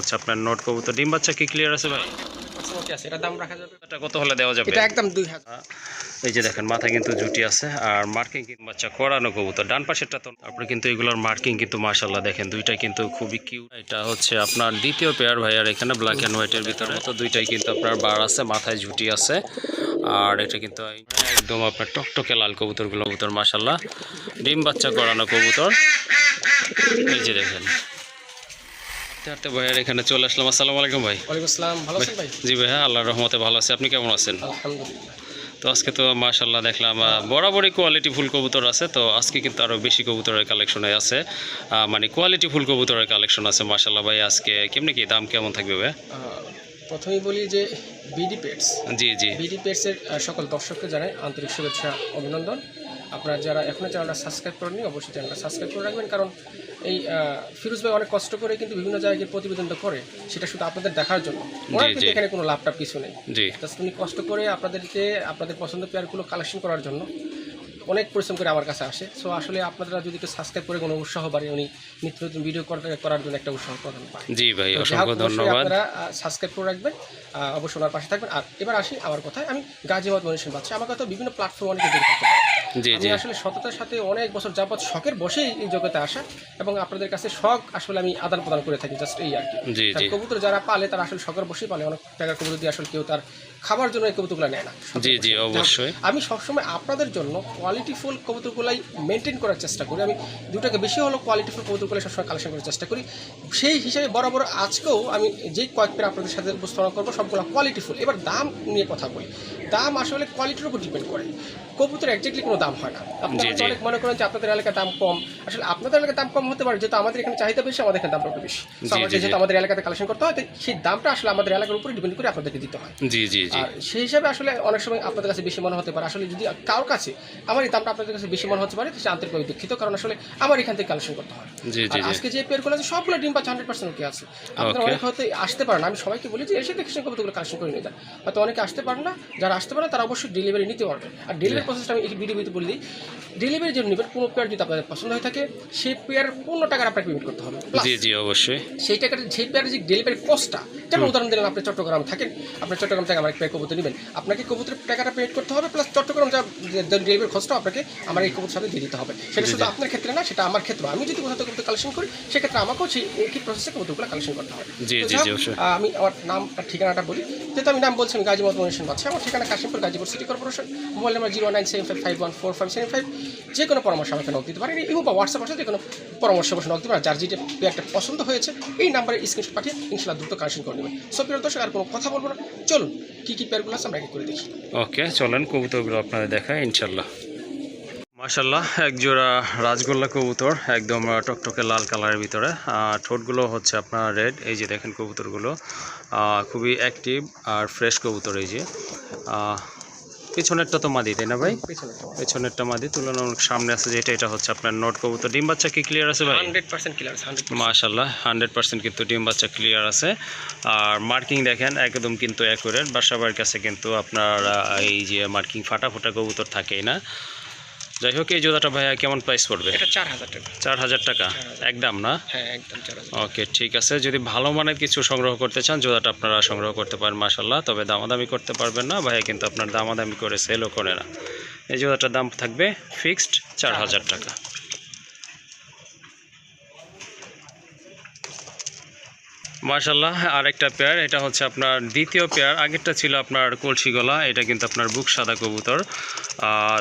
হচ্ছে আপনার নোট কবুতর। ডিম বাচ্চা কি ক্লিয়ার আছে ভাই? ওকে আছে এটা দাম রাখা যাবে। এটা কত হলে দেওয়া যাবে? এটা একদম দুই হাজার। এই যে দেখেন মাথায় কিন্তু জুটি আছে আর মার্কিং কিন্তু বাচ্চা করানো কবুতর। ডান পাশেরটা তো তারপরে কিন্তু এগুলোর মার্কিং কিন্তু মাশাল্লাহ দেখেন দুইটা কিন্তু খুবই কিউ এটা হচ্ছে আপনার দ্বিতীয় পেয়ার ভাই আর এখানে ব্ল্যাক অ্যান্ড হোয়াইটের ভিতরে। তো দুইটাই কিন্তু আপনার বার আছে মাথায় ঝুটি আছে। আর এটা কিন্তু একদম আপনার টকটকে লাল কবুতরগুলো কবুতর মাশাল্লাহ ডিম বাচ্চা করানো কবুতর। এই যে দেখেন। হাঁটতে হাঁটতে ভাইয়ার এখানে চলে আসলাম। আসসালামু আলাইকুম ভাই। ওয়ালাইকুম আসসালাম। ভালো আছেন ভাই? জি ভাইয়া আল্লাহর রহমতে ভালো আছে। আপনি কেমন আছেন? আলহামদুলিল্লাহ। তো আজকে তো মাশাল্লাহ দেখলাম বরাবরই কোয়ালিটি ফুল কবুতর আছে। তো আজকে কিন্তু আরও বেশি কবুতরের কালেকশনে আছে। মানে কোয়ালিটি ফুল কবুতরের কালেকশন আছে মাশাল্লাহ ভাই আজকে। কেমনি কি দাম কেমন থাকবে ভাই আহ, প্রথমেই বলি যে বিডি পেটস জি জি। বিডি পেটসের সকল দর্শককে জানাই আন্তরিক শুভেচ্ছা অভিনন্দন। আপনারা যারা এখনও চ্যানেলটা সাবস্ক্রাইব করেননি অবশ্যই চ্যানেলটা সাবস্ক্রাইব করে রাখবেন। কারণ এই ফিরোজ ভাই অনেক কষ্ট করে কিন্তু বিভিন্ন জায়গায় প্রতিবেদনটা করে সেটা শুধু আপনাদের দেখার জন্য। ওনার কিন্তু এখানে কোনো লাভটা কিছু নেই। জাস্ট উনি কষ্ট করে আপনাদেরকে আপনাদের পছন্দ পেয়ারগুলো কালেকশন করার জন্য অনেক পরিশ্রম করে আমার কাছে আসে। সো আসলে আপনারা যদি একটু সাবস্ক্রাইব করে কোনো উৎসাহ বাড়ে উনি নিত্য নতুন ভিডিও করার জন্য একটা উৎসাহ প্রদান পায় জি ভাই অসংখ্য ধন্যবাদ। আপনারা সাবস্ক্রাইব করে রাখবেন অবশ্যই ওনার পাশে থাকবেন। আর এবার আসি আমার কথায় আমি গাজীবাদ মনীষণ পাচ্ছি আমাকে তো বিভিন্ন প্ল্যাটফর্ম অনেকে দেখে থাকতে পারে জি আসলে সততার সাথে অনেক বছর যাবৎ শখের বসেই এই জগতে আসা এবং আপনাদের কাছে শখ আসলে আমি আদান প্রদান করে থাকি জাস্ট এই আর কি। কবুতর যারা পালে তারা আসলে শখের বসেই পালে অনেক টাকা কবুতর দিয়ে আসলে কেউ তার খাবার জন্য এই কবুতরগুলো নেয় না। জি জি অবশ্যই। আমি সবসময় আপনাদের জন্য কোয়ালিটিফুল কবুতরগুলাই মেনটেন করার চেষ্টা করি। আমি দুটাকে বেশি হলো কোয়ালিটিফুল কবুতরগুলো সবসময় কালেকশন করার চেষ্টা করি। সেই হিসাবে বরাবর আজকেও আমি যেই কয়েক পেয়ার আপনাদের সাথে উপস্থাপনা করব সবগুলো কোয়ালিটিফুল এবার দাম নিয়ে কথা বলি। দাম আসলে কোয়ালিটির উপর ডিপেন্ড করে। কবুতর একজাক্টলি কোনো দাম হয় না। আপনারা জি। অনেক মনে করেন যে আপনাদের এলাকায় দাম কম। আসলে আপনাদের এলাকায় দাম কম হতে পারে যেহেতু আমাদের এখানে চাহিদা বেশি আমাদের এখানে দামটা বেশি। যেহেতু আমাদের এলাকাতে কালেকশন করতে হয় সেই দামটা আসলে আমাদের এলাকার উপরে ডিপেন্ড করে আপনাদেরকে দিতে হয়। জি জি জি। সেই হিসাবে আসলে অনেক সময় আপনাদের কাছে বেশি মনে হতে পারে। আসলে যদি কারোর কাছে আমার এই দামটা আপনাদের কাছে বেশি মনে হতে পারে সে আন্তরিকভাবে দুঃখিত কারণ আসলে আমার এখান থেকে কালেকশন করতে হয়। জি জি জি। আজকে যে পেয়ারগুলো আছে সবগুলো ডিম পাচ্ছে হান্ড্রেড পার্সেন্ট ওকে আছে। আপনারা অনেক হয়তো আসতে পারেন আমি সবাইকে বলি যে এসে দেখে কতগুলো কালেকশন করে নিয়ে যান। হয়তো অনেকে আসতে পারেন না। যারা আসতে পারে তারা অবশ্যই ডেলিভারি নিতে পারবে। আর ডেলিভারি প্রসেসটা আমি এই ভিডিওতে বলে দিই। ডেলিভারি যদি নেবেন কোনো পেয়ার যদি আপনাদের পছন্দ হয়ে থাকে সেই পেয়ার পূর্ণ টাকার আপনাকে পেমেন্ট করতে হবে। জি জি অবশ্যই। সেই টাকাটা সেই পেয়ারের যে ডেলিভারি কস্টটা যেমন উদাহরণ দিলেন আপনি চট্টগ্রাম থাকেন। আপনার চট্টগ্রাম থেকে আমার পেয়ার কবুতর নেবেন। আপনাকে কবুতরের টাকাটা পেমেন্ট করতে হবে প্লাস চট্টগ্রাম যা ডেলিভারি খরচটা আপনাকে আমার এই কবুতর সাথে দিয়ে দিতে হবে। সেটা শুধু আপনার ক্ষেত্রে না সেটা আমার ক্ষেত্রে। আমি যদি কোথাও কবুতর কালেকশন করি সেক্ষেত্রে আমাকেও সেই একই প্রসেসে কবুতরগুলো কালেকশন করতে হবে। আমি আমার নাম আর ঠিকানাটা বলি। যেহেতু আমি নাম বলছি আমি গাজী মত মনীষণ পাচ্ছি আমার ঠিকানা Kashimpur Gazipur city corporation mobile number zero nine seven five five one four five seven five. যে কোনো পরামর্শ আমাকে নক দিতে পারেন। এবং বা হোয়াটসঅ্যাপ আছে যে কোনো পরামর্শ বসে নক পারেন যার যেটা পেয়ারটা পছন্দ হয়েছে এই নাম্বারে স্ক্রিনশট পাঠিয়ে ইনশাল্লাহ দ্রুত কালেকশন করে নেবেন। সো প্রিয় দর্শক আর কোনো কথা বলব না। চলুন কী কী পেয়ারগুলো আছে আমরা এক করে দেখি। ওকে চলেন কবুতরগুলো আপনাদের দেখায় ইনশাল্লাহ মাশাল্লাহ এক জোড়া রাজগোল্লা কবুতর একদম টকটকে লাল কালারের ভিতরে। আর ঠোঁটগুলো হচ্ছে আপনার রেড এই যে দেখেন কবুতরগুলো। খুবই অ্যাক্টিভ আর ফ্রেশ কবুতর এই যে। আহ, পিছনেরটা তো মাদি তাই না ভাই? পেছনে পেছনেরটা মাদি তুলনামূলক সামনে আছে যেটা এটা হচ্ছে আপনার নোট কবুতর। ডিম বাচ্চা কি ক্লিয়ার আছে ভাই? হান্ড্রেড পার্সেন্ট ক্লিয়ার মাশাল্লাহ হান্ড্রেড পার্সেন্ট। কিন্তু ডিম বাচ্চা ক্লিয়ার আছে। আর মার্কিং দেখেন একদম কিন্তু অ্যাকুরেট বাসাবার কাছে কিন্তু আপনার এই যে মার্কিং ফাটা ফোটা কবুতর থাকেই না। যাই হোক এই জোড়াটা ভাইয়া কেমন প্রাইস পড়বে? এটা চার হাজার টাকা। চার হাজার টাকা? একদম না? হ্যাঁ একদম ওকে ঠিক আছে। যদি ভালো মানের কিছু সংগ্রহ করতে চান জোড়াটা আপনারা সংগ্রহ করতে পারেন মাশাল্লাহ তবে দামাদামি করতে পারবেন না ভাইয়া কিন্তু আপনার দামাদামি করে সেলও করে না। এই জোড়াটার দাম থাকবে ফিক্সড চার হাজার টাকা। মার্শাল্লাহ আরেকটা পেয়ার এটা হচ্ছে আপনার দ্বিতীয় পেয়ার আগেরটা ছিল আপনার কলসি গলা এটা কিন্তু আপনার বুক সাদা কবুতর।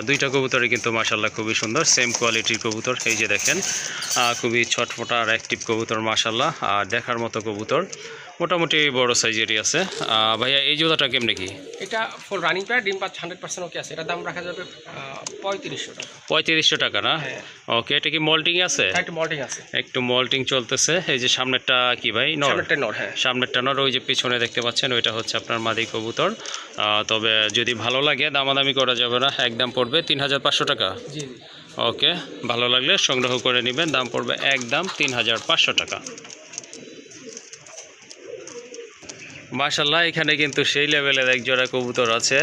দুইটা কবুতরই কিন্তু মার্শাল্লাহ খুবই সুন্দর সেম কোয়ালিটির কবুতর এই যে দেখেন খুবই ছটফটা আর অ্যাক্টিভ কবুতর মার্শাল্লাহ আর দেখার মতো কবুতর মোটামুটি বড় সাইজেরই আছে। ভাইয়া এই জোড়াটা কেমনে কি? এটা ফুল রানিং পেয়ার ডিম পাচ্ছে হান্ড্রেড পার্সেন্ট ওকে আছে এটা দাম রাখা যাবে পঁয়ত্রিশশো টাকা। পঁয়ত্রিশশো টাকা না? হ্যাঁ। ওকে এটা কি মল্টিং আছে? হ্যাঁ, একটু মল্টিং আছে। একটু মল্টিং চলতেছে এই যে সামনেরটা কি ভাই নর? সামনেরটা নর হ্যাঁ। সামনেরটা নর ওই যে পিছনে দেখতে পাচ্ছেন ওইটা হচ্ছে আপনার মাদি কবুতর। আহ, তবে যদি ভালো লাগে দামাদামি করা যাবে না একদম পড়বে তিন হাজার পাঁচশো টাকা। ওকে ভালো লাগলে সংগ্রহ করে নেবেন। দাম পড়বে এক দাম তিন হাজার পাঁচশো টাকা। মাশাল্লাহ এখানে কিন্তু সেই লেভেলের এক জোড়া কবুতর আছে।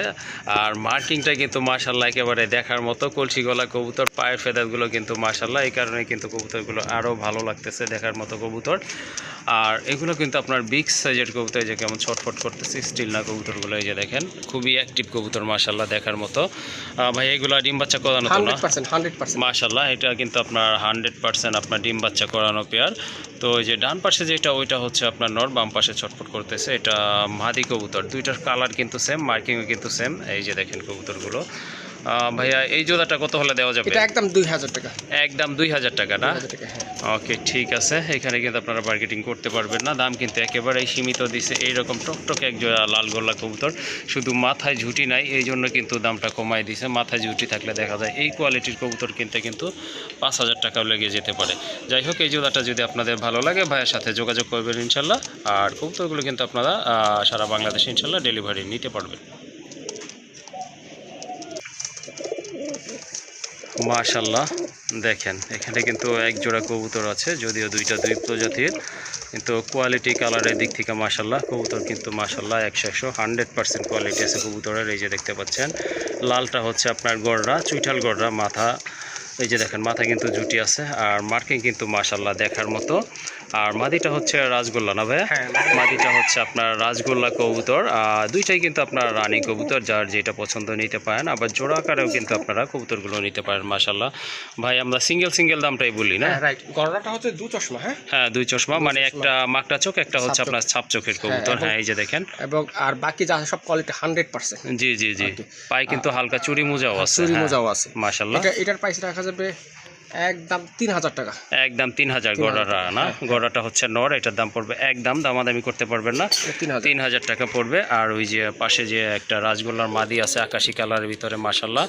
আর মার্কিংটা কিন্তু মাশাল্লাহ একেবারে দেখার মতো কলসি গলা কবুতর পায়ের ফেদারগুলো কিন্তু মাশাল্লাহ এই কারণে কিন্তু কবুতরগুলো আরও ভালো লাগতেছে দেখার মতো কবুতর। আর এগুলো কিন্তু আপনার বিগ সাইজের কবুতর যে কেমন ছটফট করতেছে স্টিল না কবুতরগুলো এই যে দেখেন খুবই অ্যাক্টিভ কবুতর মাশাল্লাহ দেখার মতো। ভাই এগুলো ডিম বাচ্চা করানো তো না? মাশাল্লাহ এটা কিন্তু আপনার হান্ড্রেড পার্সেন্ট আপনার ডিম বাচ্চা করানো পেয়ার তো ওই যে ডান পাশে যেটা ওইটা হচ্ছে আপনার নর বাম পাশে ছটফট করতেছে এটা মাদি কবুতর। দুইটার কালার কিন্তু সেম মার্কিংও কিন্তু সেম এই যে দেখেন কবুতরগুলো। ভাইয়া এই জোড়াটা কত হলে দেওয়া যাবে? এটা একদম দুই হাজার টাকা। একদম দুই হাজার টাকা না? হ্যাঁ। ওকে ঠিক আছে। এখানে কিন্তু আপনারা মার্কেটিং করতে পারবেন না। দাম কিন্তু একেবারেই সীমিত দিছে। এইরকম টকটকে এক জোড়া লাল গোল্লা কবুতর। শুধু মাথায় ঝুটি নাই এই জন্য কিন্তু দামটা কমাই দিছে। মাথায় ঝুটি থাকলে দেখা যায় এই কোয়ালিটির কবুতর কিনতে কিন্তু পাঁচ হাজার টাকাও লেগে যেতে পারে। যাই হোক এই জোড়াটা যদি আপনাদের ভালো লাগে ভাইয়ের সাথে যোগাযোগ করবেন ইনশাল্লাহ। আর কবুতরগুলো কিন্তু আপনারা সারা বাংলাদেশে ইনশাল্লাহ ডেলিভারি নিতে পারবেন। মাশাল্লাহ দেখেন, এখানে কিন্তু এক জোড়া কবুতর আছে, যদিও দুইটা দুই প্রজাতির, কিন্তু কোয়ালিটি কালারের দিক থেকে মাশাল্লাহ কবুতর কিন্তু মাশাল্লাহ একশো একশো হান্ড্রেড পার্সেন্ট কোয়ালিটি আছে কবুতরের, এই যে দেখতে পাচ্ছেন। লালটা হচ্ছে আপনার গড়রা চুইঠাল গড়রা মাথা, এই যে দেখেন, মাথা কিন্তু জুটি আছে, আর মার্কিং কিন্তু মাশাল্লাহ দেখার মতো। আর মাদিটা হচ্ছে রাজগোল্লা না ভাইয়া? হ্যাঁ মাদিটা হচ্ছে আপনার রাজগোল্লা কবুতর। আর দুইটাই কিন্তু আপনার রানী কবুতর যার যেটা পছন্দ নিতে পারেন। আবার জোড়া আকারেও কিন্তু আপনারা কবুতরগুলো নিতে পারেন মাশাল্লাহ ভাই আমরা সিঙ্গেল সিঙ্গেল দামটাই বলি না? হ্যাঁ গড়াটা হচ্ছে দু চশমা হ্যাঁ? হ্যাঁ দুই চশমা মানে একটা মাকটা চোখ একটা হচ্ছে আপনার ছাপ চোখের কবুতর। হ্যাঁ এই যে দেখেন। এবং আর বাকি যা সব কোয়ালিটি হান্ড্রেড পার্সেন্ট জি জি জি. পায়ে কিন্তু হালকা চুরি মোজাও আছে চুরি হ্যাঁ। মোজাও আছে। মাশাল্লাহ এটা এটার প্রাইস রাখা যাবে একদম তিন হাজার টাকা। একদম তিন হাজার 3000 গড়াটা না? গড়াটা হচ্ছে নর এটার দাম পড়বে একদম দামাদামি করতে পারবেন না। তিন হাজার। তিন হাজার টাকা পড়বে। আর ওই যে পাশে যে একটা রাজগোল্লার মাদি আছে আকাশি কালারের ভিতরে মাসাল্লাহ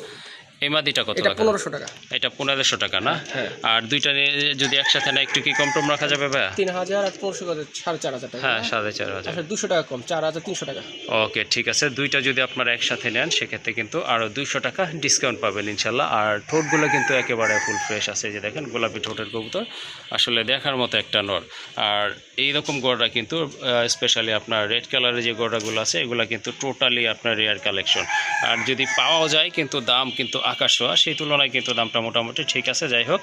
এই মাদিটা কত টাকা? পনেরোশো টাকা। এটা পনেরোশো টাকা না? হ্যাঁ। আর দুইটা যদি একসাথে না একটু কি কম টম রাখা যাবে ভাইয়া? তিন হাজার আর পনেরোশো সাড়ে চার হাজার টাকা হ্যাঁ সাড়ে চার হাজার। আচ্ছা দুশো টাকা কম চার হাজার তিনশো টাকা। ওকে ঠিক আছে। দুইটা যদি আপনারা একসাথে নেন সেক্ষেত্রে কিন্তু আরও দুইশো টাকা ডিসকাউন্ট পাবেন ইনশাল্লাহ। আর ঠোঁটগুলো কিন্তু একেবারে ফুল ফ্রেশ আছে যে দেখেন গোলাপি ঠোঁটের কবুতর। আসলে দেখার মতো একটা নর। আর এই রকম গড়া কিন্তু স্পেশালি আপনার রেড কালারের যে গড়াগুলো আছে এগুলো কিন্তু টোটালি আপনার রেয়ার কালেকশন আর যদি পাওয়াও যায় কিন্তু দাম কিন্তু আকাশ ছোঁয়া, সেই তুলনায় কিন্তু দামটা মোটামুটি ঠিক আছে। যাই হোক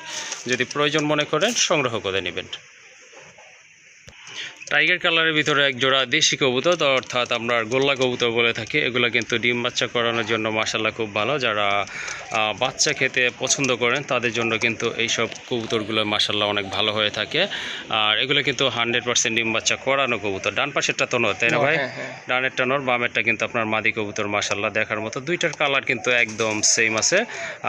যদি প্রয়োজন মনে করেন সংগ্রহ করে নেবেন। টাইগার কালারের ভিতরে এক জোড়া দেশি কবুতর অর্থাৎ আমরা গোল্লা কবুতর বলে থাকি। এগুলো কিন্তু ডিম বাচ্চা করানোর জন্য মাসাল্লাহ খুব ভালো। যারা বাচ্চা খেতে পছন্দ করেন তাদের জন্য কিন্তু এইসব কবুতরগুলো মাসাল্লাহ অনেক ভালো হয়ে থাকে। আর এগুলো কিন্তু হান্ড্রেড পার্সেন্ট ডিম বাচ্চা করানো কবুতর। ডান পাশেরটা তো নয় তাই না ভাই? হ্যাঁ, হ্যাঁ। ডানেরটা নর বামেরটা কিন্তু আপনার মাদি কবুতর মাসাল্লাহ দেখার মতো। দুইটার কালার কিন্তু একদম সেম আছে।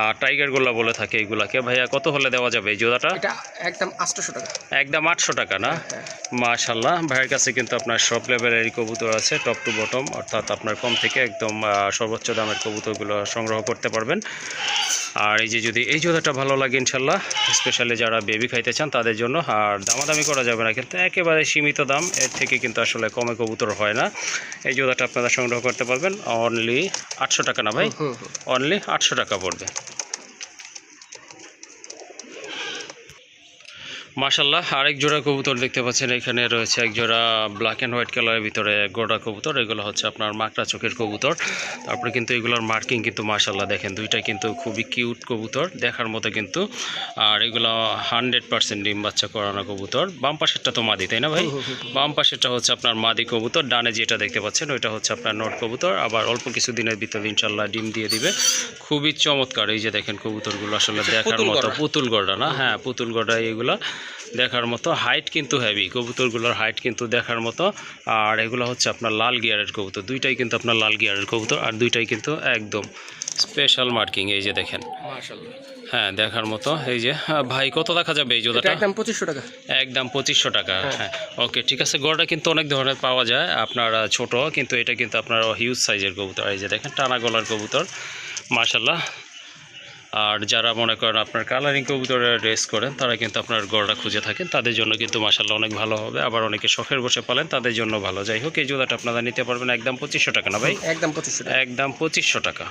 আর টাইগার গোল্লা বলে থাকে এইগুলাকে ভাইয়া কত হলে দেওয়া যাবে এই জোড়াটা? এটা একদম আটশোশো টাকা। একদম আটশো টাকা না? হ্যাঁ। ভাইয়ের কাছে কিন্তু আপনার সব লেভেলের কবুতর আছে টপ টু বটম অর্থাৎ আপনার কম থেকে একদম সর্বোচ্চ দামের কবুতরগুলো সংগ্রহ করতে পারবেন। আর এই যে যদি এই জোড়াটা ভালো লাগে ইনশাল্লাহ স্পেশালি যারা বেবি খাইতে চান তাদের জন্য আর দামাদামি করা যাবে না কিন্তু একেবারে সীমিত দাম এর থেকে কিন্তু আসলে কমে কবুতর হয় না। এই জোড়াটা আপনারা সংগ্রহ করতে পারবেন অনলি আটশো টাকা না ভাই? অনলি আটশো টাকা পড়বে। মাশাল্লাহ আরেক জোড়া কবুতর দেখতে পাচ্ছেন এখানে রয়েছে এক জোড়া ব্ল্যাক অ্যান্ড হোয়াইট কালারের ভিতরে গোড়া কবুতর এগুলো হচ্ছে আপনার মাকড়া চোখের কবুতর। তারপরে কিন্তু এগুলোর মার্কিং কিন্তু মাশাল্লাহ দেখেন দুইটা কিন্তু খুবই কিউট কবুতর দেখার মতো কিন্তু। আর এগুলো হান্ড্রেড পার্সেন্ট ডিম বাচ্চা করানো কবুতর। বাম পাশেরটা তো মাদি তাই না ভাই? বাম পাশেরটা হচ্ছে আপনার মাদি কবুতর ডানে যেটা দেখতে পাচ্ছেন ওইটা হচ্ছে আপনার নট কবুতর। আবার অল্প কিছু দিনের ভিতরে ইনশাল্লাহ ডিম দিয়ে দিবে। খুবই চমৎকার এই যে দেখেন কবুতরগুলো আসলে দেখার মতো পুতুল গড়া না? হ্যাঁ পুতুল গড়া এগুলো। দেখার মতো হাইট কিন্তু হেভি কবুতরগুলোর হাইট কিন্তু দেখার মতো। আর এগুলো হচ্ছে আপনার লাল গিয়ারের কবুতর দুইটাই কিন্তু আপনার লাল গিয়ারের কবুতর আর দুইটাই কিন্তু একদম স্পেশাল মার্কিং এই যে দেখেন। হ্যাঁ দেখার মতো এই যে হ্যাঁ, ভাই কত দেখা যাবে এই জোড়াটা? একদম পঁচিশশো টাকা। একদম পঁচিশশো টাকা হ্যাঁ। ওকে ঠিক আছে গড়টা কিন্তু অনেক ধরনের পাওয়া যায় আপনার ছোট কিন্তু এটা কিন্তু আপনার হিউজ সাইজের কবুতর এই যে দেখেন টানা গলার কবুতর। মাশাল্লাহ আর যারা মনে করেন আপনার কালারিং কবুতরের রেস করেন তারা কিন্তু আপনার গড়টা খুঁজে থাকেন। তাদের জন্য কিন্তু মাশাল্লাহ অনেক ভালো হবে। আবার অনেকে শখের বসে পালেন তাদের জন্য ভালো। যাই হোক এই জোড়াটা আপনারা নিতে পারবেন একদম পঁচিশশো টাকা না ভাই? একদম পঁচিশশো একদম পঁচিশশো টাকা।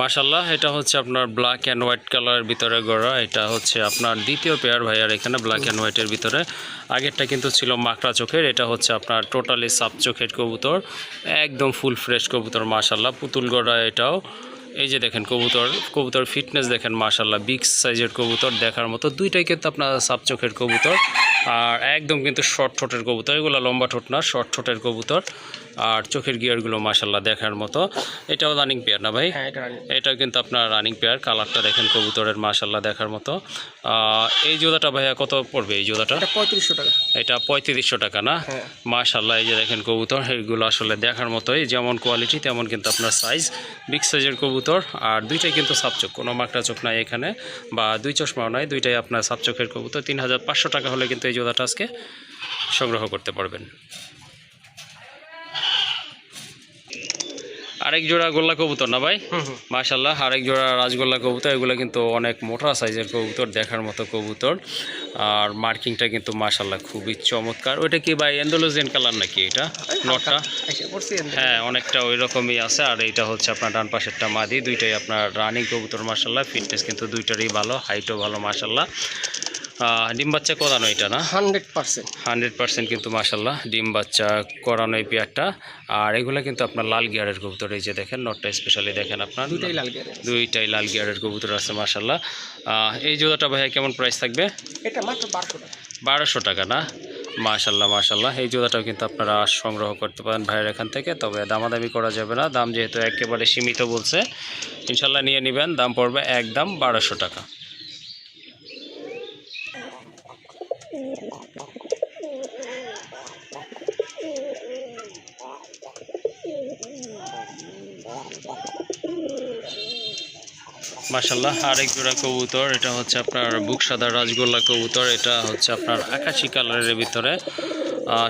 মাশাল্লাহ এটা হচ্ছে আপনার ব্ল্যাক অ্যান্ড হোয়াইট কালারের ভিতরে গড়া। এটা হচ্ছে আপনার দ্বিতীয় পেয়ার ভাই আর এখানে ব্ল্যাক অ্যান্ড হোয়াইটের ভিতরে। আগেরটা কিন্তু ছিল মাকড়া চোখের এটা হচ্ছে আপনার টোটালি সাপ চোখের কবুতর। একদম ফুল ফ্রেশ কবুতর মাশাল্লাহ পুতুল গড়া এটাও। এই যে দেখেন কবুতর কবুতর ফিটনেস দেখেন মাশাল্লাহ বিগ সাইজের কবুতর দেখার মতো। দুইটাই কিন্তু আপনার সাপ চোখের কবুতর, আর একদম কিন্তু শর্ট ঠোঁটের কবুতর। এগুলো লম্বা ঠোঁট না শর্ট ঠোঁটের কবুতর। আর চোখের গিয়ারগুলো মাসাল্লাহ দেখার মতো। এটাও রানিং পেয়ার না ভাই? হ্যাঁ এটা কিন্তু আপনার রানিং পেয়ার কালারটা দেখেন কবুতরের মাসাল্লাহ দেখার মতো। এই জোড়াটা ভাইয়া কত পড়বে এই এটা পঁয়ত্রিশশো টাকা। এটা পঁয়ত্রিশশো টাকা না? হ্যাঁ। মাশাল্লাহ এই যে দেখেন কবুতর এগুলো আসলে দেখার মতোই যেমন কোয়ালিটি তেমন কিন্তু আপনার সাইজ বিগ সাইজের কবুতর আর দুইটাই কিন্তু সাপচোখ কোনো মাকড়া চোখ নাই এখানে বা দুই চশমাও নাই দুইটাই আপনার সাপচোখের কবুতর। তিন হাজার পাঁচশো টাকা হলে কিন্তু এই জোড়াটা আজকে সংগ্রহ করতে পারবেন। আরেক জোড়া গোল্লা কবুতর না ভাই? মাশাল্লাহ আরেক জোড়া রাজগোল্লা কবুতর এগুলো কিন্তু অনেক মোটা সাইজের কবুতর দেখার মতো কবুতর। আর মার্কিংটা কিন্তু মাশাল্লাহ খুবই চমৎকার। ওইটা কি ভাই এন্ডোলোজিয়ান কালার নাকি এটা? নটটা? হ্যাঁ অনেকটা ওই রকমই আছে। আর এইটা হচ্ছে আপনার ডান পাশেরটা মাদি দুইটাই আপনার রানিং কবুতর মাশাল্লাহ ফিটনেস কিন্তু দুইটারই ভালো হাইটও ভালো মাশাল্লাহ আহ, ডিম বাচ্চা করানো এটা না? Hundred percent. হান্ড্রেড পার্সেন্ট কিন্তু মাসাল্লাহ ডিম বাচ্চা করানো এই পেয়ারটা। আর এগুলো কিন্তু আপনার লাল গিয়ারের কবুতর এই যে দেখেন নটটা স্পেশালি দেখেন আপনার। দুইটাই লাল গিয়ারের। দুইটাই লাল গিয়ারের কবুতর আছে মাসাল্লাহ এই জোড়াটা ভাইয়া কেমন প্রাইস থাকবে? এটা মাত্র বারোশো টাকা। বারোশো টাকা না? মাশাল্লাহ মাশাল্লাহ এই জোড়াটাও কিন্তু আপনারা সংগ্রহ করতে পারেন ভাইয়ের এখান থেকে তবে দামাদামি করা যাবে না। দাম যেহেতু একেবারে সীমিত বলছে ইনশাল্লাহ নিয়ে নেবেন। দাম পড়বে একদম বারোশো টাকা। মাশাল্লাহ আরেক জোড়া কবুতর এটা হচ্ছে আপনার বুক সাদা রাজগোল্লা কবুতর এটা হচ্ছে আপনার আকাশি কালারের ভিতরে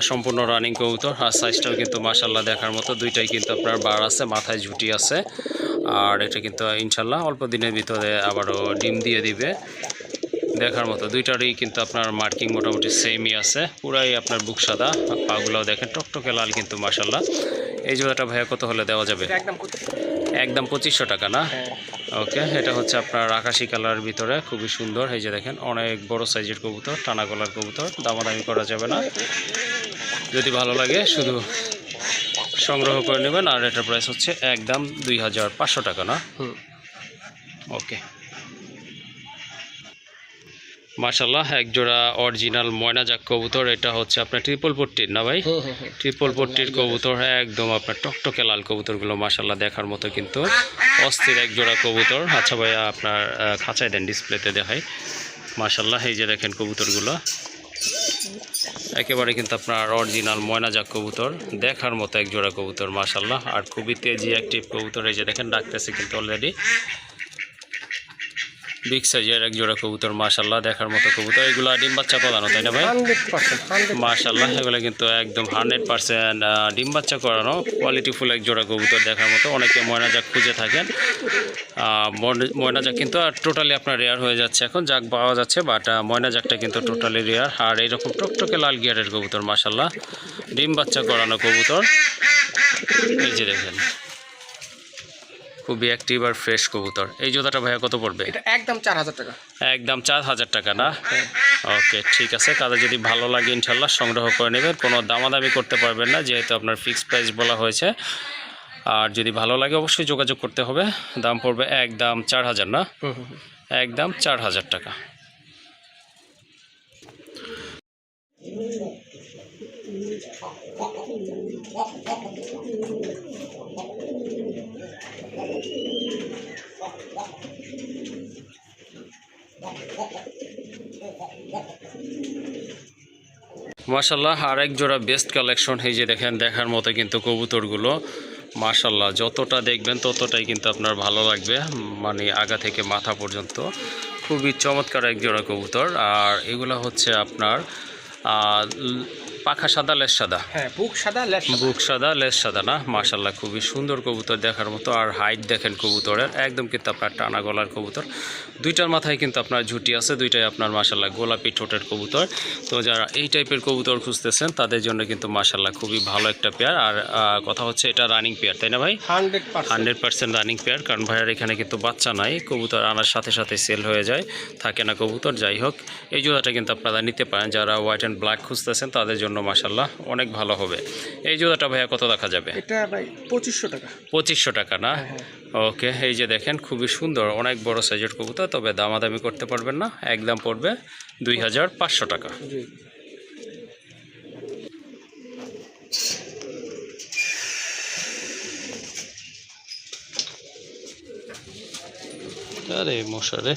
সম্পূর্ণ রানিং কবুতর আর সাইজটাও কিন্তু মাশাল্লাহ দেখার মতো দুইটাই কিন্তু আপনার বার আছে মাথায় ঝুটি আছে আর এটা কিন্তু ইনশাল্লাহ অল্প দিনের ভিতরে আবারও ডিম দিয়ে দিবে দেখার মতো দুইটারই কিন্তু আপনার মার্কিং মোটামুটি সেমই আছে পুরাই আপনার বুক সাদা পাগুলাও দেখেন টকটকে লাল কিন্তু মাশাল্লাহ এই জোড়াটা ভাইয়া কত হলে দেওয়া যাবে? একদম পঁচিশশো টাকা না? হ্যাঁ। ওকে এটা হচ্ছে আপনার আকাশি কালার ভিতরে খুবই সুন্দর। এই যে দেখেন অনেক বড় সাইজের কবুতর টানা গলার কবুতর দামাদামি করা যাবে না। যদি ভালো লাগে শুধু সংগ্রহ করে নেবেন আর এটার প্রাইস হচ্ছে একদম দুই হাজার পাঁচশো টাকা না? ওকে মাশাল্লাহ এক জোড়া অরিজিনাল ময়না যাক কবুতর এটা হচ্ছে আপনার ট্রিপল পট্টির না ভাই? হুম হুম হুম ট্রিপল পট্টির কবুতর হ্যাঁ একদম আপনার টকটকে লাল কবুতরগুলো মাশাল্লাহ দেখার মতো কিন্তু অস্থির এক জোড়া কবুতর। আচ্ছা ভাইয়া আপনার খাঁচায় দেন ডিসপ্লেতে দেখাই। মাশাল্লাহ এই যে দেখেন কবুতরগুলো। একেবারে কিন্তু আপনার অরিজিনাল ময়নাজাক কবুতর দেখার মতো এক জোড়া কবুতর মাশাল্লাহ আর খুবই তেজি অ্যাক্টিভ কবুতর এই যে দেখেন ডাকতেছে কিন্তু অলরেডি বিগ সাইজের এক জোড়া কবুতর মাশাল্লাহ দেখার মতো কবুতর। এগুলো ডিম বাচ্চা করানো তাই না ভাই? মাশাল্লাহ এগুলো কিন্তু একদম হান্ড্রেড পার্সেন্ট ডিম বাচ্চা করানো কোয়ালিটিফুল এক জোড়া কবুতর দেখার মতো। অনেকে ময়নাজাক খুঁজে থাকেন। ময়না- ময়নাজাক কিন্তু টোটালি আপনার রেয়ার হয়ে যাচ্ছে এখন যাক পাওয়া যাচ্ছে বাট ময়নাজাকটা কিন্তু টোটালি রেয়ার আর এইরকম টকটকে লাল গিয়ারের কবুতর মাশাল্লাহ ডিম বাচ্চা করানো কবুতর। এই যে দেখেন। খুবই অ্যাক্টিভ আর ফ্রেশ কবুতর। এই জোড়াটা ভাইয়া কত পড়বে? এটা একদম চার হাজার টাকা। একদম চার হাজার টাকা না? ওকে ঠিক আছে কাদের যদি ভালো লাগে ইনশাল্লাহ সংগ্রহ করে নেবেন। কোনো দামাদামি করতে পারবেন না যেহেতু আপনার ফিক্সড প্রাইস বলা হয়েছে। আর যদি ভালো লাগে অবশ্যই যোগাযোগ করতে হবে। দাম পড়বে একদম চার হাজার না। একদম চার হাজার টাকা। মাশাল্লাহ আরেক জোড়া বেস্ট কালেকশন এই যে দেখেন, দেখার মতো কিন্তু কবুতরগুলো। মাশাল্লাহ যতটা দেখবেন ততটাই কিন্তু আপনার ভালো লাগবে মানে আগা থেকে মাথা পর্যন্ত। খুবই চমৎকার এক জোড়া কবুতর। আর এগুলো হচ্ছে আপনার পাখা সাদা লেস সাদা? হ্যাঁ বুক সাদা লেফট বুক সাদা লেস সাদা না? মাশাল্লাহ খুবই সুন্দর কবুতর দেখার মতো। আর হাইট দেখেন কবুতরের। একদম কিন্তু আপনার টানা গলার কবুতর। দুইটার মাথায় কিন্তু আপনার ঝুটি আছে। দুইটাই আপনার মাশাল্লাহ গোলাপি ঠোঁটের কবুতর। তো যারা এই টাইপের কবুতর খুঁজতেছেন তাদের জন্য কিন্তু মাশাল্লাহ খুবই ভালো একটা পেয়ার আর কথা হচ্ছে এটা রানিং পেয়ার তাই না ভাই? Hundred percent. রানিং পেয়ার কারণ ভাইয়ার এখানে কিন্তু বাচ্চা নাই। কবুতর আনার সাথে সাথে সেল হয়ে যায়। থাকে না কবুতর যাই হোক। এই জোড়াটা কিন্তু আপনারা নিতে পারেন। যারা হোয়াইট অ্যান্ড ব্ল্যাক খুঁজতেছেন তাদের জন্য জন্য মাসাল্লাহ অনেক ভালো হবে। এই জুতাটা ভাইয়া কত দেখা যাবে? পঁচিশশো টাকা। পঁচিশশো টাকা না? হ্যাঁ, হ্যাঁ। ওকে এই যে দেখেন খুবই সুন্দর অনেক বড় সাইজের কবুতর তবে দামাদামি করতে পারবেন না একদম পড়বে দুই হাজার পাঁচশো টাকা। আরে মশারে।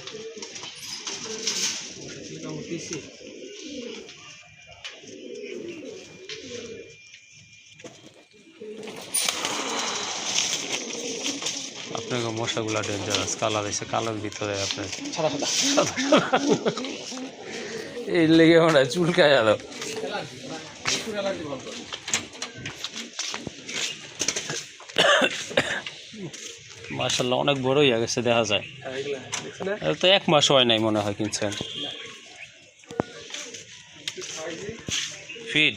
মশাগুলা ডেঞ্জারাস কালার এসে কালার ভিতরে আপনার এই লেগে মনে হয় চুলকায় গেল মার্শাল্লাহ অনেক বড় হয়ে গেছে দেখা যায়। তো এক মাস হয় নাই মনে হয় কিনছেন। ফিড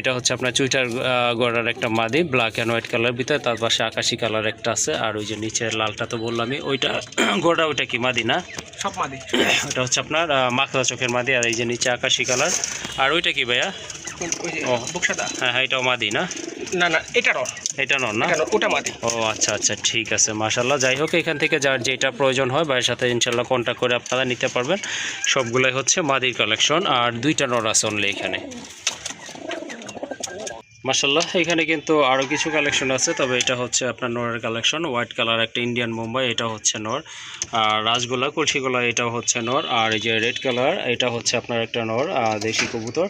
এটা হচ্ছে আপনার চুইটার গড়ার একটা মাদি ব্ল্যাক অ্যান্ড হোয়াইট কালার ভিতরে তার পাশে আকাশি কালার একটা আছে আর ওই যে নিচের লালটা তো বললামই ওইটা গোড়া ওইটা কি মাদি না? সব মাদি। ওটা হচ্ছে আপনার মাখলা চোখের মাদি আর এই যে নিচে আকাশি কালার আর ওইটা কি ভাইয়া? ও। হ্যাঁ হ্যাঁ এটাও মাদি না? না না এটা নন না? ওটা মাদি। ও আচ্ছা আচ্ছা ঠিক আছে মাশাল্লাহ যাই হোক এখান থেকে যার যেটা প্রয়োজন হয় ভাইয়ের সাথে ইনশাল্লাহ কন্ট্যাক্ট করে আপনারা নিতে পারবেন। সবগুলোই হচ্ছে মাদির কালেকশন আর দুইটা নর আছে অনলি এখানে। মাশাল্লাহ এখানে কিন্তু আরও কিছু কালেকশন আছে তবে এটা হচ্ছে আপনার নরের কালেকশন হোয়াইট কালার একটা ইন্ডিয়ান মুম্বাই এটা হচ্ছে নর। আর রাজগোলা কলসিগোলা এটাও হচ্ছে নর। আর এই যে রেড কালার এটা হচ্ছে আপনার একটা নর দেশি কবুতর।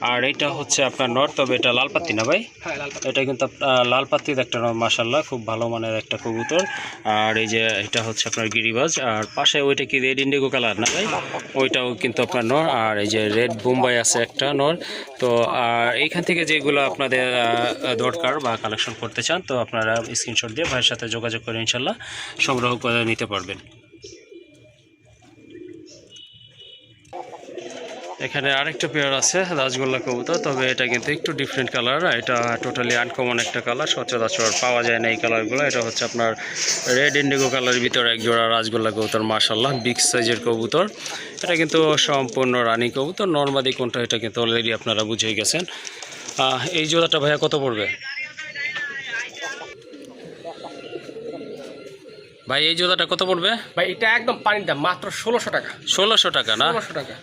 আর এটা হচ্ছে আপনার নর তবে এটা লাল পাত্তি না ভাই? হ্যাঁ এটা কিন্তু আপ- আহ, লাল পাত্তির একটা নর মাসাল্লাহ খুব ভালো মানের একটা কবুতর। আর এই যে এটা হচ্ছে আপনার গিরিবাজ আর পাশে ওইটা কি রেড ইন্ডিগো কালার না ভাই? ওইটাও কিন্তু আপনার নর আর এই যে রেড বোম্বাই আছে একটা নর। তো আর এইখান থেকে যেগুলো আপনাদের আহ, দরকার বা কালেকশন করতে চান তো আপনারা স্ক্রিনশট দিয়ে ভাইয়ের সাথে যোগাযোগ করে ইনশাল্লাহ সংগ্রহ করে নিতে পারবেন। এখানে আরেকটা পেয়ার আছে রাজগোল্লা কবুতর তবে এটা কিন্তু একটু ডিফারেন্ট কালার এটা টোটালি আনকমন একটা কালার সচরাচর পাওয়া যায় না এই কালারগুলো এটা হচ্ছে আপনার রেড ইন্ডিগো কালারের ভিতরে এক জোড়া রাজগোল্লা কবুতর মার্শাল্লাহ বিগ সাইজের কবুতর। এটা কিন্তু সম্পূর্ণ রানী কবুতর নর্মাদি কোনটা এটা কিন্তু অলরেডি আপনারা বুঝে গেছেন। এই জোড়াটা ভাইয়া কত পড়বে? ভাই এই জোড়াটা কত পড়বে? ভাই এটা একদম পানির দাম মাত্র ষোলোশো টাকা। ষোলোশো টাকা না? ষোলোশো টাকা।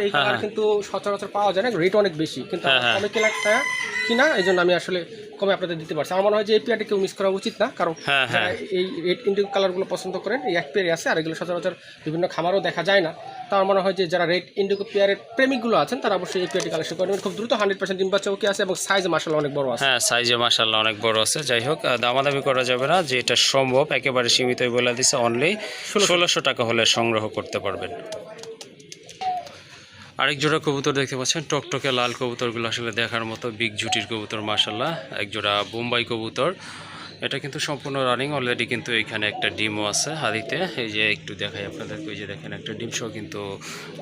এই হ্যাঁ, কালার হ্যাঁ। কিন্তু সচরাচর পাওয়া যায় না রেট অনেক বেশি। কিন্তু আমি হ্যাঁ। কিনা এই জন্য আমি আসলে কমে আপনাদের দিতে পারছি। আমার মনে হয় যে এই পেয়ারটি কেউ মিস করা উচিত না কারণ হ্যাঁ, হ্যাঁ। এই রেড ইন্ডিগো কালারগুলো পছন্দ করেন এই এক পেয়ারই আছে আর এগুলো সচরাচর বিভিন্ন খামারও দেখা যায় না। তো আমার মনে হয় যে যারা রেড ইন্ডিগো পেয়ারের প্রেমিকগুলো আছেন তারা অবশ্যই এই পেয়ারটি কালেকশন করেন খুব দ্রুত হান্ড্রেড পার্সেন্ট ডিম বাচ্চা ওকে আছে এবং সাইজ মার্শাল অনেক বড় আছে। হ্যাঁ সাইজে মাসাল্লাহ অনেক বড় আছে। যাই হোক দামাদামি করা যাবে না যে এটা সম্ভব একেবারে সীমিতই বলে দিছে অনলি ষোলোশো টাকা হলে সংগ্রহ করতে পারবেন। আরেক জোড়া কবুতর দেখতে পাচ্ছেন টকটকে লাল কবুতরগুলো আসলে দেখার মতো বিগ জুটির কবুতর মাসাল্লাহ এক জোড়া বোম্বাই কবুতর। এটা কিন্তু সম্পূর্ণ রানিং অলরেডি কিন্তু এখানে একটা ডিমও আছে হাদিতে এই যে একটু দেখাই আপনাদেরকে ওই যে দেখেন একটা ডিম সহ কিন্তু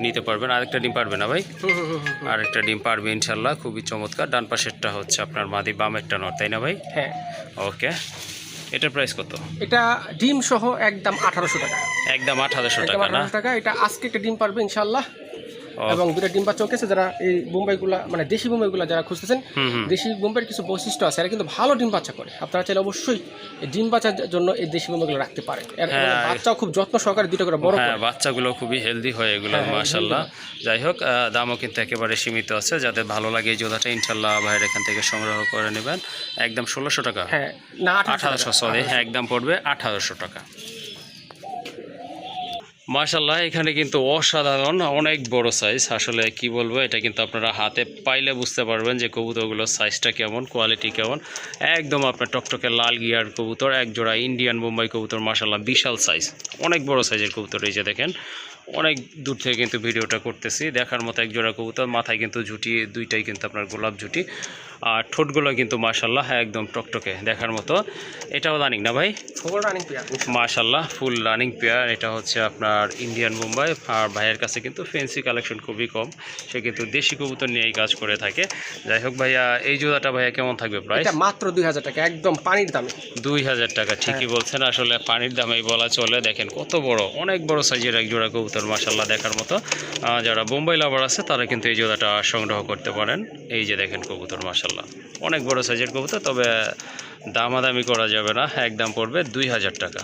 নিতে পারবেন। আরেকটা ডিম পারবে না ভাই? আরেকটা ডিম পারবে ইনশাল্লাহ খুবই চমৎকার। ডান পাশেরটা হচ্ছে আপনার মাদি বামেরটা নর তাই না ভাই? হ্যাঁ। ওকে। এটার প্রাইস কত? এটা ডিম সহ একদম আঠারোশো টাকা। একদম আঠারোশো টাকা টাকা। এটা আজকে একটা ডিম পারবে ইনশাল্লাহ এবং দুটো ডিম বাচ্চা ওকেছে যারা এই বোম্বাইগুলা মানে দেশি বোম্বাইগুলা যারা খুঁজতেছেন দেশি বোম্বাইয়ের কিছু বৈশিষ্ট্য আছে এরা কিন্তু ভালো ডিম বাচ্চা করে। আপনারা চাইলে অবশ্যই ডিম বাচ্চার জন্য এই দেশি বোম্বাইগুলো রাখতে পারেন। হ্যাঁ। বাচ্চাও খুব যত্ন সহকারে দুটো করে বড় হ্যাঁ বাচ্চাগুলো খুবই হেলদি হয় এগুলো হ্যাঁ, মাশাল্লাহ যাই হোক দামও কিন্তু একেবারে সীমিত আছে। যাদের ভালো লাগে এই জোড়াটা ইনশাল্লাহ ভাইয়ের এখান থেকে সংগ্রহ করে নেবেন। একদম ষোলোশো টাকা। হ্যাঁ না আঠারোশো সরি হ্যাঁ একদম পড়বে আঠারোশো টাকা। মাশাল্লাহ এখানে কিন্তু অসাধারণ, অনেক বড় সাইজ আসলে কি বলব, এটা কিন্তু আপনারা হাতে পাইলে বুঝতে পারবেন যে কবুতরগুলোর সাইজটা কেমন কোয়ালিটি কেমন। একদম আপনার টকটকে লাল গিয়ার কবুতর, এক জোড়া ইন্ডিয়ান বোম্বাই কবুতর মাশাল্লাহ বিশাল সাইজ অনেক বড় সাইজের কবুতর এই যে দেখেন। অনেক দূর থেকে কিন্তু ভিডিওটা করতেছি, দেখার মতো এক জোড়া কবুতর, মাথায় কিন্তু ঝুটি, দুইটাই কিন্তু আপনার গোলাপ ঝুটি। আর ঠোঁটগুলো কিন্তু মাশাল্লাহ একদম টকটকে দেখার মতো। এটাও রানিং না ভাই? মাশাল্লাহ ফুল রানিং পেয়ার। এটা হচ্ছে আপনার ইন্ডিয়ান মুম্বাই আর ভাইয়ের কাছে কিন্তু ফেন্সি কালেকশন খুবই কম। সে কিন্তু দেশি কবুতর নিয়েই কাজ করে থাকে। যাই হোক ভাইয়া এই জোড়াটা ভাইয়া কেমন থাকবে প্রাইস মাত্র দুই হাজার টাকা একদম পানির দামে। দুই হাজার টাকা ঠিকই বলছেন। আসলে পানির দামেই বলা চলে। দেখেন কত বড় অনেক বড় সাইজের এক জোড়া কবুতর মাশাল্লাহ দেখার মতো। যারা বোম্বাই লাভার আছে তারা কিন্তু এই জোড়াটা সংগ্রহ করতে পারেন। এই যে দেখেন কবুতর মাশাল্লাহ অনেক বড় সাইজের কবুতর তবে দামাদামি করা যাবে না। একদম পড়বে দুই হাজার টাকা।